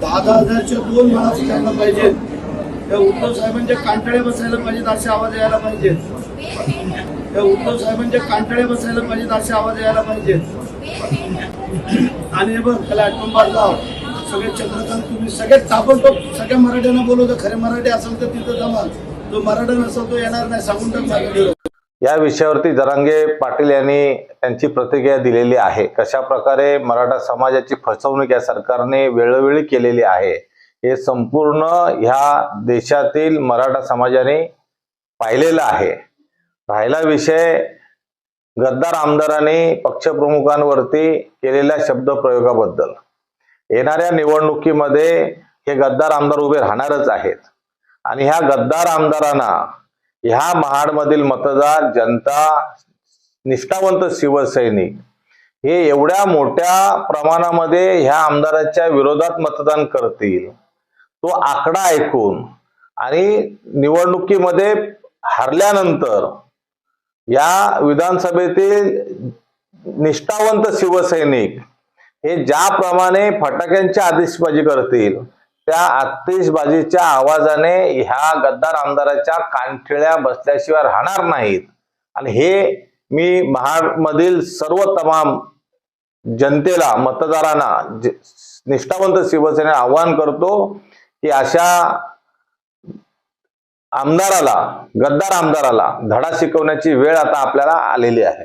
दहा दहा हजारच्या दोन वेळा करायला पाहिजेत त्या उद्धव साहेबांचे कांटाळे बसायला पाहिजेत असे आवाज यायला पाहिजेत. त्या उद्धव साहेबांच्या कांटाळे बसायला पाहिजेत असे आवाज यायला पाहिजेत. आणि हे बघ त्याला आठवण गाव. सगळे चंद्रकांत तुम्ही सगळे ताबडतोब सगळ्या मराठ्यांना बोलवतो. खरे मराठी असेल तर तिथं जमा. जो मराठा नसेल तो येणार नाही सांगून टाक या विषयावरती जरांगे पाटील यांनी त्यांची प्रतिक्रिया दिलेली आहे. कशा प्रकारे मराठा समाजाची फसवणूक या सरकारने वेळोवेळी केलेली आहे हे संपूर्ण ह्या देशातील मराठा समाजाने पाहिलेलं आहे. राहिला विषय गद्दार आमदारांनी पक्षप्रमुखांवरती केलेल्या शब्द प्रयोगाबद्दल. येणाऱ्या निवडणुकीमध्ये हे गद्दार आमदार उभे राहणारच आहेत. आणि ह्या गद्दार आमदारांना ह्या महाडमधील मतदार जनता निष्ठावंत शिवसैनिक हे एवढ्या मोठ्या प्रमाणामध्ये ह्या आमदाराच्या विरोधात मतदान करतील. तो आकडा ऐकून आणि निवडणुकीमध्ये हरल्यानंतर या विधानसभेतील निष्ठावंत शिवसैनिक हे ज्याप्रमाणे फटाक्यांची आतिषबाजी करतील त्या आतिषबाजीच्या आवाजाने ह्या गद्दार आमदाराच्या कानठिळ्या बसल्याशिवाय राहणार नाहीत. आणि हे मी महाडमधील सर्व तमाम जनतेला मतदारांना निष्ठावंत शिवसेनेला आवाहन करतो की अशा आमदाराला गद्दार आमदाराला धडा शिकवण्याची वेळ आता आपल्याला आलेली आहे.